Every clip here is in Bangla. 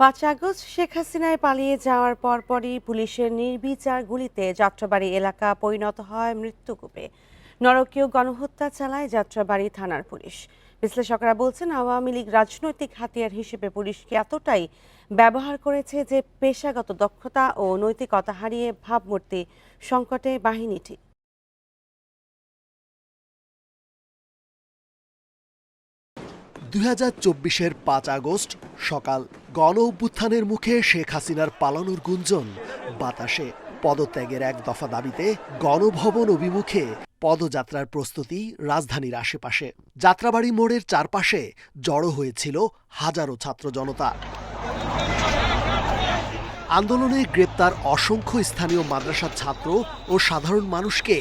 পাঁচ আগস্ট শেখ হাসিনায় পালিয়ে যাওয়ার পরপরই পুলিশের নির্বিচার গুলিতে যাত্রাবাড়ি এলাকা পরিণত হয় মৃত্যুকূপে। নরকীয় গণহত্যা চালায় যাত্রাবাড়ি থানার পুলিশ। বিশ্লেষকরা বলছেন, আওয়ামী লীগ রাজনৈতিক হাতিয়ার হিসেবে পুলিশকে এতটাই ব্যবহার করেছে যে পেশাগত দক্ষতা ও নৈতিকতা হারিয়ে ভাবমূর্তি সংকটে বাহিনীটি দুই হাজার চব্বিশের পাঁচ আগস্ট সকাল গণ অভ্যুত্থানের মুখে শেখ হাসিনার পালানোর গুঞ্জন। বাতাসে পদত্যাগের এক দফা দাবিতে গণভবন অভিমুখে পদযাত্রার প্রস্তুতি রাজধানীর আশেপাশে। যাত্রাবাড়ি মোড়ের চারপাশে জড়ো হয়েছিল হাজারো ছাত্র জনতা। আন্দোলনে গ্রেপ্তার অসংখ্য স্থানীয় মাদ্রাসার ছাত্র ও সাধারণ মানুষকে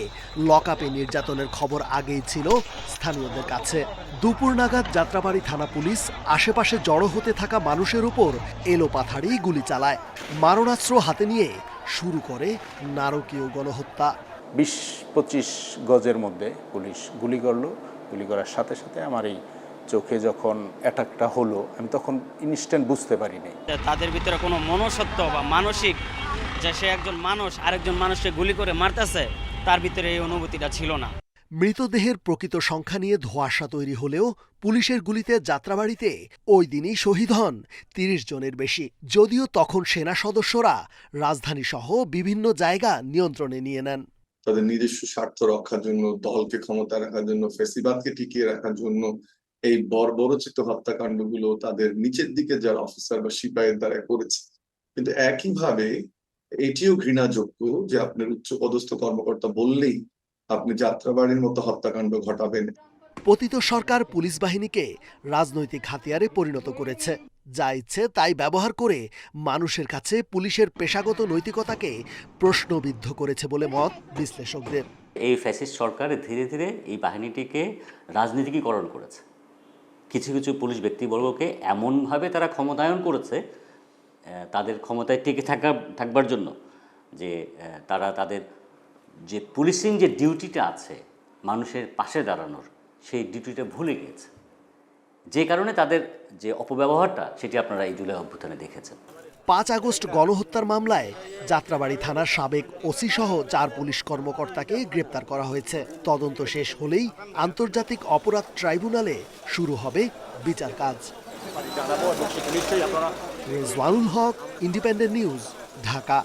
লকআপে নির্যাতনের খবর আগেই ছিল স্থানীয়দের কাছে। দুপুর নাগাদ যাত্রাবাড়ি থানা পুলিশ আশেপাশে জড়ো হতে থাকা মানুষের উপর এলোপাথাড়ি গুলি চালায়। মারণাস্ত্র হাতে নিয়ে শুরু করে নারকীয় গণহত্যা। বিশ পঁচিশ গজের মধ্যে পুলিশ গুলি করল। গুলি করার সাথে সাথে আমার এই চোখে যখন অ্যাটাকটা হলো আমি তখন ইনস্ট্যান্ট বুঝতে পারিনি। তাদের ভিতরে কোনো মনসত্ব বা মানসিক যে সে একজন মানুষ আরেকজন মানুষকে গুলি করে মারতেছে তার ভিতরে এই অনুভূতিটা ছিল না। মৃতদেহের প্রকৃত সংখ্যা নিয়ে ধোঁয়াশা তৈরি হলেও পুলিশের গুলিতে যাত্রাবাড়িতে ওই দিনই শহীদ হন তিরিশ জনের বেশি। যদিও তখন সেনা সদস্যরা রাজধানী সহ বিভিন্ন জায়গা নিয়ন্ত্রণে নিয়ে নেন। তাদের নিজস্ব স্বার্থ রক্ষার জন্য দলকে ক্ষমতা রাখার জন্য ফেসিবাদকে টিকিয়ে রাখার জন্য এই বর্বরচিত হত্যাকাণ্ডগুলো তাদের নিচের দিকে যারা অফিসার বা সিপাহীর দ্বারা করেছে। কিন্তু একইভাবে এটিও ঘৃণাযোগ্য যে আপনার উচ্চ পদস্থ কর্মকর্তা বললেই আপনি যাত্রাবাড়ির মতো হত্যাকাণ্ড ঘটাবেন। পতিত সরকার পুলিশ বাহিনীকে রাজনৈতিক হাতিয়ারে পরিণত করেছে। যা ইচ্ছে তাই ব্যবহার করে মানুষের কাছে পুলিশের পেশাগত নৈতিকতাকে প্রশ্নবিদ্ধ করেছে বলে মত বিশ্লেষকদের। এই ফ্যাসিস্ট সরকার ধীরে ধীরে এই বাহিনীটিকে রাজনীতিকীকরণ করেছে। কিছু কিছু পুলিশ ব্যক্তিবর্গকে এমনভাবে তারা ক্ষমতায়ন করেছে তাদের ক্ষমতায় টিকে থাকা, থাকবার জন্য যে তারা তাদের যে পুলিশিং যে ডিউটিটা আছে মানুষের পাশে দাঁড়ানোর, সেই ডিউটিটা ভুলে গিয়েছে। যে কারণে তাদের যে অপব্যবহারটা, সেটি আপনারা এই জুলাই অভ্যুত্থানে দেখেছেন। পাঁচ আগস্ট গণহত্যার মামলায় যাত্রাবাড়ি থানার সাবেক ওসি সহ চার পুলিশ কর্মকর্তাকে গ্রেপ্তার করা হয়েছে। তদন্ত শেষ হলেই আন্তর্জাতিক অপরাধ ট্রাইব্যুনালে শুরু হবে বিচার কাজ। Rezwanul Haque independent news Dhaka.